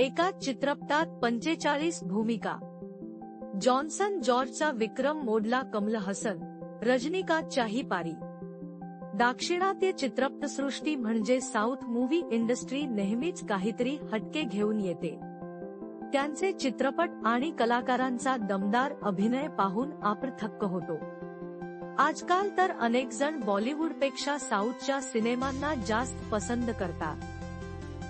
एका चित्रपटात पंचेचाळीस भूमिका. जॉन्सन जॉर्जचा विक्रम मोडला कमल हसन रजनीकांतच्याही पारी दाक्षिणात्य चित्रपटसृष्टी म्हणजे साऊथ मूव्ही इंडस्ट्री नेहमीच काहीतरी हटके घेऊन येते. त्यांचे चित्रपट आणि कलाकारांचा दमदार अभिनय पाहून आपण थक्क होतो. आजकाल तर अनेक जण बॉलिवूडपेक्षा साऊथच्या सिनेमांना जास्त पसंत करतात.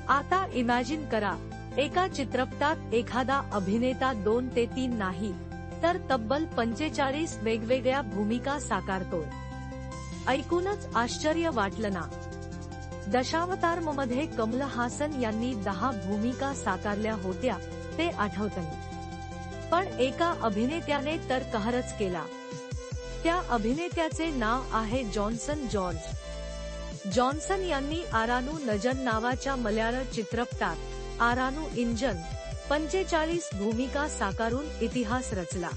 आता इमॅजिन करा एका चित्रपटात एखादा अभिनेता दोन ते तीन नाही तर तब्बल पंचेचाळीस वेगवेगळ्या भूमिका साकारतो ऐकूनच आश्चर्य वाटलं ना. दशावतारमध्ये कमल हासन यांनी दहा भूमिका साकारल्या होत्या ते आठवतं पण एका अभिनेत्याने तर कहरच केला. त्या अभिनेत्याचे नाव आहे जॉन्सन जॉर्ज. जॉन्सन यांनी आरानू नजन नावाच्या मल्याळ चित्रपटात आरानू इंजन पंचेचाळीस भूमिका साकारून इतिहास रचला.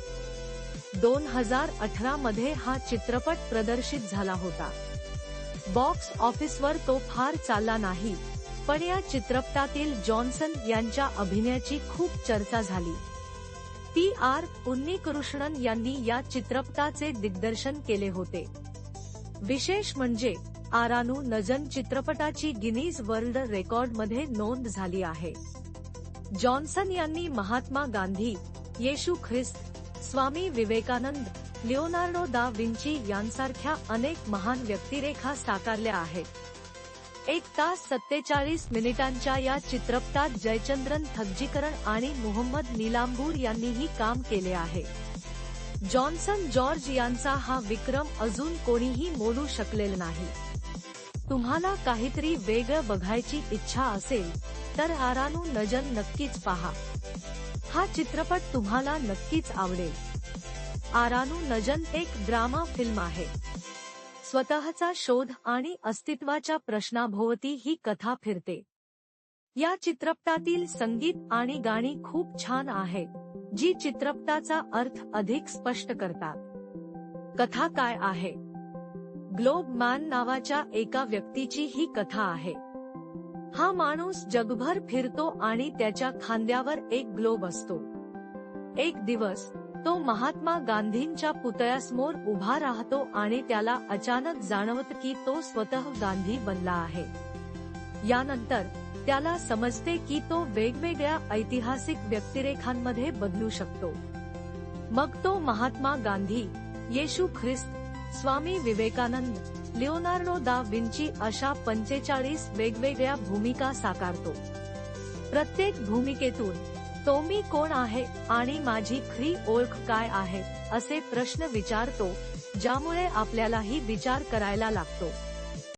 दोन हजार अठरा मध्ये हा चित्रपट प्रदर्शित झाला होता. बॉक्स ऑफिसवर तो फार चालला नाही पण या चित्रपटातील जॉन्सन यांच्या अभिनयाची खूप चर्चा झाली. टी आर उन्नीकृष्णन यांनी या चित्रपटाचे दिग्दर्शन केले होते. विशेष म्हणजे आरानू नजन चित्रपटाची गिनीज वर्ल्ड रेकॉर्डमध्ये नोंद झाली आहे. जॉन्सन यांनी Mahatma Gandhi Yeshu Khrist Swami Vivekananda Leonardo da Vinci यांसारख्या अनेक महान व्यक्तिरेखा साकारल्या आहेत. एक तास सत्तेचाळीस मिनिटांच्या या चित्रपटात जयचंद्रन थगजीकरण आणि मोहम्मद निलांबूर यांनीही काम केले आहे. जॉन्सन जॉर्ज यांचा हा विक्रम अजून कोणीही मोडू शकलेला नाही. तुम्हाला काहीतरी वेगळं बघायची इच्छा असेल तर आरानू नजन नक्कीच पहा. हा चित्रपट तुम्हाला नक्कीच आवडेल. आरानू नजन एक ड्रामा फिल्म आहे. स्वतःचा शोध आणि अस्तित्वाच्या प्रश्नाभोवती ही कथा फिरते. या चित्रपटातील संगीत आणि गाणी खूप छान आहेत जी चित्रपटाचा अर्थ अधिक स्पष्ट करतात. कथा काय आहे? ग्लोब मॅन नावाच्या एका व्यक्तीची ही कथा आहे. हा माणूस जगभर फिरतो आणि त्याच्या खांद्यावर एक ग्लोब असतो. एक दिवस तो महात्मा गांधींच्या पुतळ्यासमोर उभा राहतो आणि त्याला अचानक जाणवत की तो स्वतः गांधी बनला आहे. यानंतर त्याला समजते की तो वेगवेगळ्या ऐतिहासिक व्यक्तिरेखांमध्ये बदलू शकतो. मग तो Mahatma Gandhi Yeshu Khrist Swami Vivekananda Leonardo da Vinci अशा पंचेचाळीस वेगवेगळ्या भूमिका साकारतो. प्रत्येक भूमिकेतून तो मी कोण आहे आणि माझी खरी ओळख काय आहे? असे प्रश्न विचारतो ज्यामुळे आपल्यालाही विचार करायला लागतो.